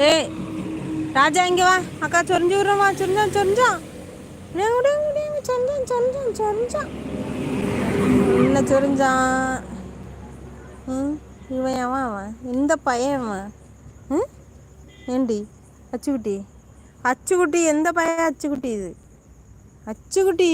ஏய் ராஜா இங்கே வா. அக்கா சொரிஞ்சு விட்றவா சொரிஞ்சான் சொரிஞ்சான் சொரிஞ்சான் சொரிஞ்சான் சொரிஞ்சான் என்ன சொரிஞ்சான் ம்? இவன் அவன் அவன்? இந்த பையன் அவன் ம்? ஏண்டி? அச்சுக்குட்டி. அச்சுக்குட்டி எந்த பையன் அச்சுக்குட்டி இது? அச்சுக்குட்டி.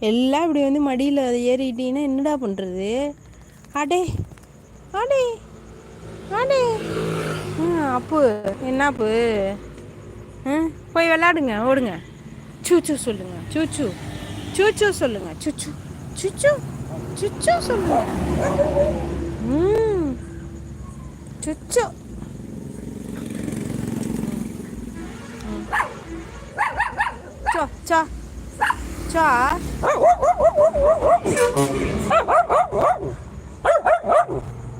எல்லாம் இப்படி வந்து மடியில் அதை என்னடா பண்ணுறது அடே அடே அடே. அப்பு என்னப்பு? ம் போய் விளாடுங்க ஓடுங்க. சூச்சு சொல்லுங்க. சூச்சு சூச்சு சொல்லுங்க. சுச்சு சுச்சு சுச்சு சொல்லுங்க. ம். சுச்சு சோ சோ. சோ.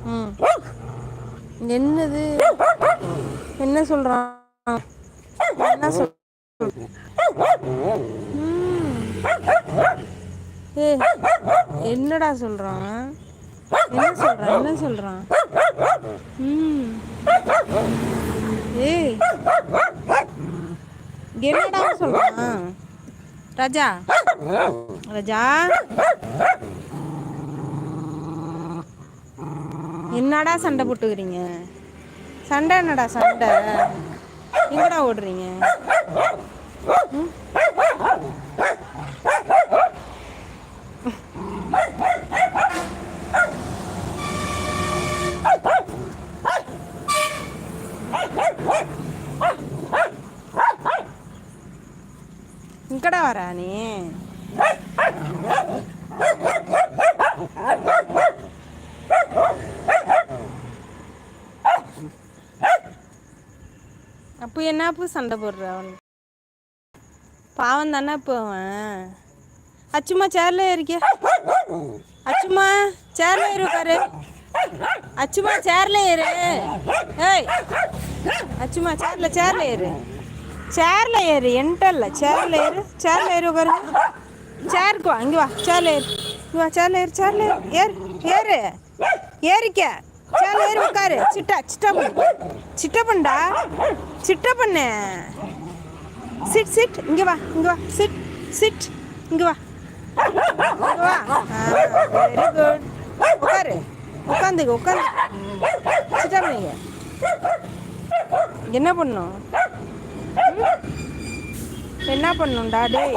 ம். என்னது? என்ன சொல்றான்? என்ன சொல் என்னடா சொல்றான்? என்ன சொல்றான்? என்ன சொல்றான்? ம். ஏய். என்னடா சொல்றான்? ராஜா. ராஜா. என்னடா சண்டை போட்டுக்கிறீங்க? சண்டை என்னடா சண்டை எங்கடா ஓடுறீங்க ம்? இங்கடா வரா நீ அப்போ என்ன அப்போ சண்டை போடுற அவன்? பாவம் தானே இப்போ அவன் அச்சுமா சேர்ல ஏறிக்க. அச்சுமா சேர்ல ஏறு உட்காரு. அச்சுமா சேர்ல ஏறு. ஏய். அச்சுமா சேர்ல சேர்ல ஏறு. சேர்ல ஏறு என்ட்டல்ல சேர்ல ஏறு சேர்ல ஏறு உட்காரு. சேருக்கு வா இங்கே வா சேர்ல ஏறு. இங்கே வா சேர்ல ஏறு சேர்ல ஏறு. ஏறு ஏறு. ஏறிக்க. சேர்ல ஏறி உட்காரு. சிட்டா சிட்டா பண்ணு. சிட்ட பண்ணா சிட்ட பண்ணு. Sit sit. இங்கே வா இங்கே வா. Sit sit. இங்கே வா. இங்க வா. வெரி குட் உட்காரு. உட்காந்துக்க உட்காந்து. சிட்டா பண்ணுங்க என்ன பண்ணும் என்ன பண்ணும்டா டேய்?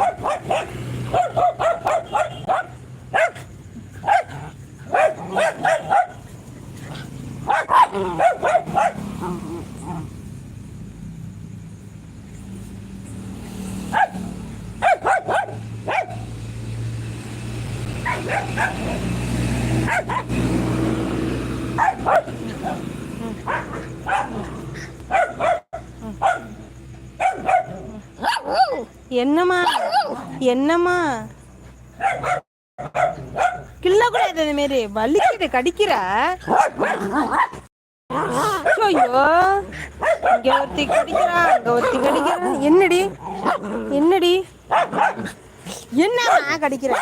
என்னம்மா? என்னம்மா? கிள்ள கூடாது அந்த மாரி. வலிக்குது கடிக்கிற. ஐயோ இங்க ஒருத்தி கடிக்கிறா அங்க ஒருத்தி கடிக்கிறா. என்னடி? என்னடி? என்ன கடிக்கிற?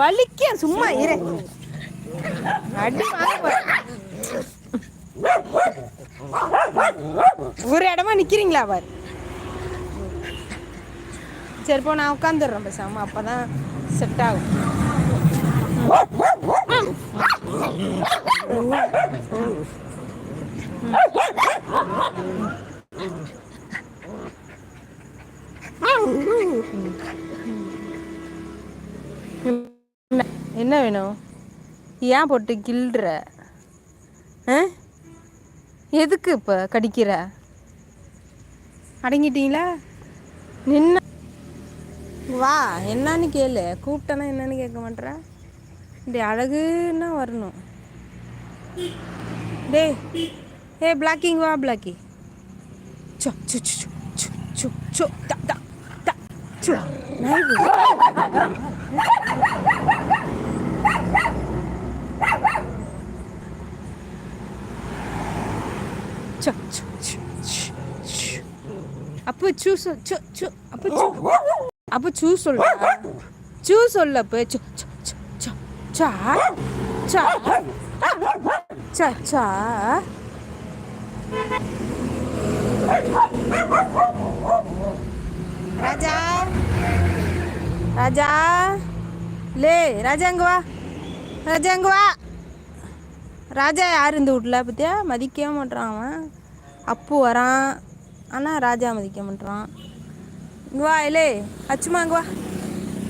வலிக்க சும்மா இரு. அடி ஒரு இடமா நிக்கிறீங்களா அவர் சரி போ நான் உட்காந்துடுறேன் பேசாம. அப்பதான் செட் ஆகும். என்ன- வேணும்? ஏன் போட்டு கிள்ற? ஆ? எதுக்கு இப்போ கடிக்கிற? அடங்கிட்டீங்களா? நின்ன வா என்னன்னு கேளு. கூப்பிட்டனா என்னன்னு கேட்க மாட்டேற இப்படி அழகுன்னா வரணும். டேய் ஏ பிளாக்கிங் வா பிளாக்கி சோ சு சு சு சு சு சு தா தா தா சு நைவு சு சு சு சு சு அப்போ சூ சொல் சு சு அப்போ சூ அப்போ சூ சொல்ல சூ சொல்ல அப்போ சு சு சு சு சா சா சா சா ராஜா. ராஜா. லே ராஜா அங்க வா. ராஜா அங்க வா. ராஜா யார் இந்த வீட்டில் பற்றியா மதிக்கவே மாட்றான் அவன். அப்பு வரான். ஆனால் ராஜா மதிக்க மாட்றான். இங்கே வா இலே அச்சுமா இங்கே வா.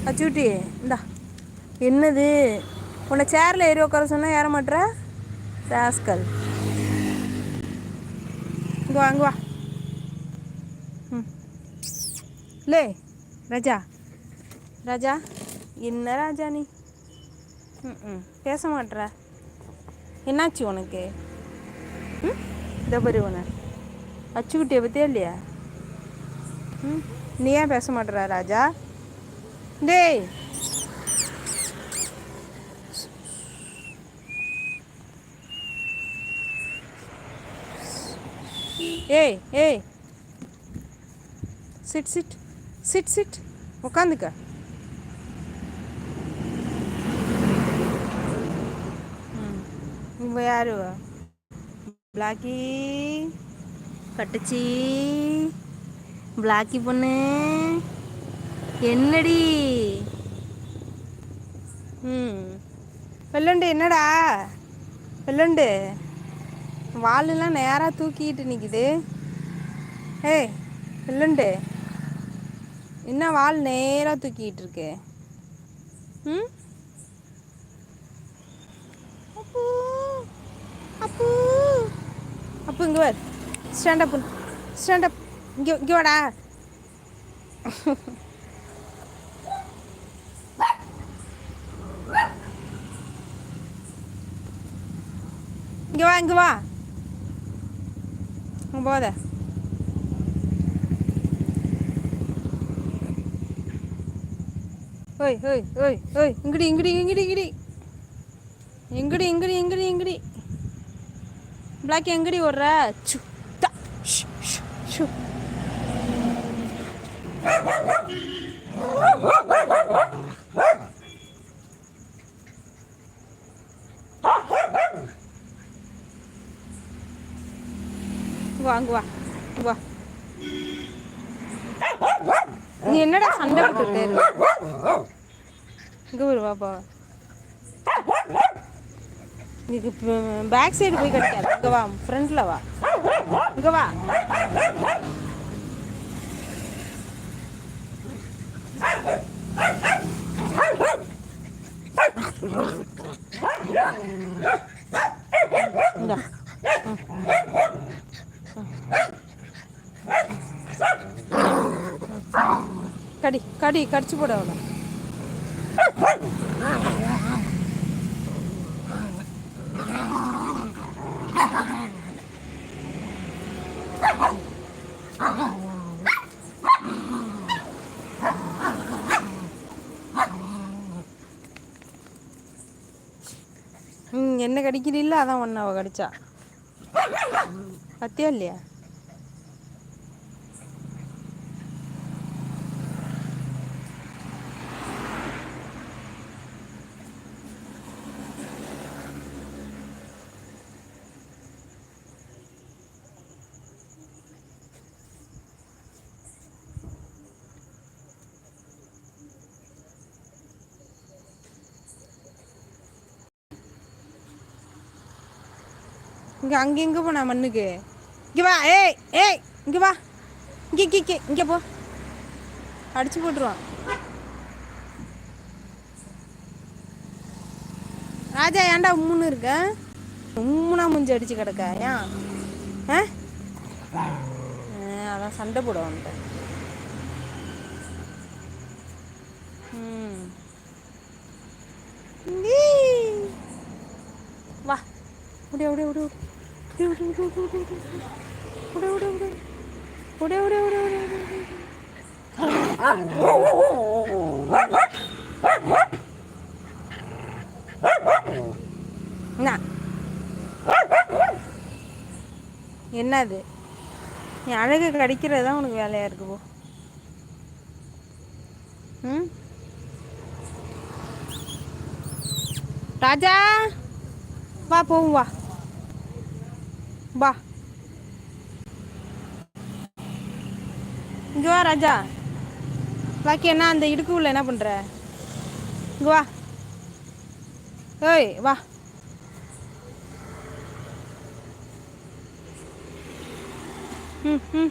அச்சுட்டி இந்தா. என்னது? உன்னை சேரில் ஏறி உட்கார சொன்னால் ஏற மாட்டுற ராஸ்கல் இங்கே வா வா. ம். லே ராஜா. ராஜா என்ன ராஜா நீ? ம் ம். பேச மாட்டுற என்னாச்சு உனக்கு? ம்? இதை பாரு உன அச்சுக்கிட்டே பற்றியா இல்லையா? ம்? நீ ஏன் பேச மாட்டுற ராஜா? டேய் ఏ ఏ సిట్ సిట్. Sit sit. ఉకాందుక నువ్వు యారు? బ్లాకీ. కట్టచి. బ్లాకీ పొన్నే. ఎన్నడి? వెళ్ళండి ఎన్నడా? వెళ్ళండి. வாலெல்லாம் நேராக தூக்கிட்டு நிற்குது ஏய் வெள்ளண்டு. என்ன வால் நேராக தூக்கிட்டு இருக்கு? ம்? அப்பு அப்பு. அப்பு இங்கே வர் ஸ்டாண்ட் அப் ஸ்டாண்ட் அப் இங்கே இங்கே வாடா. இங்கே வா இங்கே வா. போத ஓய் ஓய் ஓய் ஓய் இங்கடி இங்கடி இங்கடி இங்கடி எங்கடி எங்கடி எங்கடி எங்கடி பிளாக் எங்கடி ஓடுற சு தா ஷ் ஷ் இங்க வா இங்க வா இங்க என்னடா சண்டை போட்டு இருக்க? இங்க வரு வாப்பா இதுக்கு பேக் சைடு போய் கிடைக்காது. இங்க வா ஃப்ரண்ட்ல வா. இங்க வா. இந்த. கடி கடி கடிச்சு போட அவனை ம் என்ன கடிக்கிறீல்ல அதான் ஒன்று அவள் கடிச்சா பத்தியா இல்லையா இங்கே அங்கே எங்கே போனா மண்ணுக்கு. இங்கே வா ஏய் ஏய் இங்கே வா. இங்கே இங்கே இங்கே இங்கே போ. அடிச்சு போட்டுருவான். ராஜா ஏன்டா உம்முன்னு இருக்க? உம்முனா மூஞ்சி அடிச்சு கிடக்க ஏன்? ஆ? ஆ, அதான் சண்டை போட வந்துட்டேன் ம். ஈ. வா. உடைய உடைய உடைய என்னது? என் அழகு கடிக்கிறது தான் உனக்கு வேலையாக இருக்குவோ ம்? ராஜா வா போவோம் வா. வா. இங்கே வா ராஜா. பாக்கி என்ன அந்த இடுக்கு உள்ள என்ன பண்ணுற இங்கே வா. ஏய் வா. ம் ம்.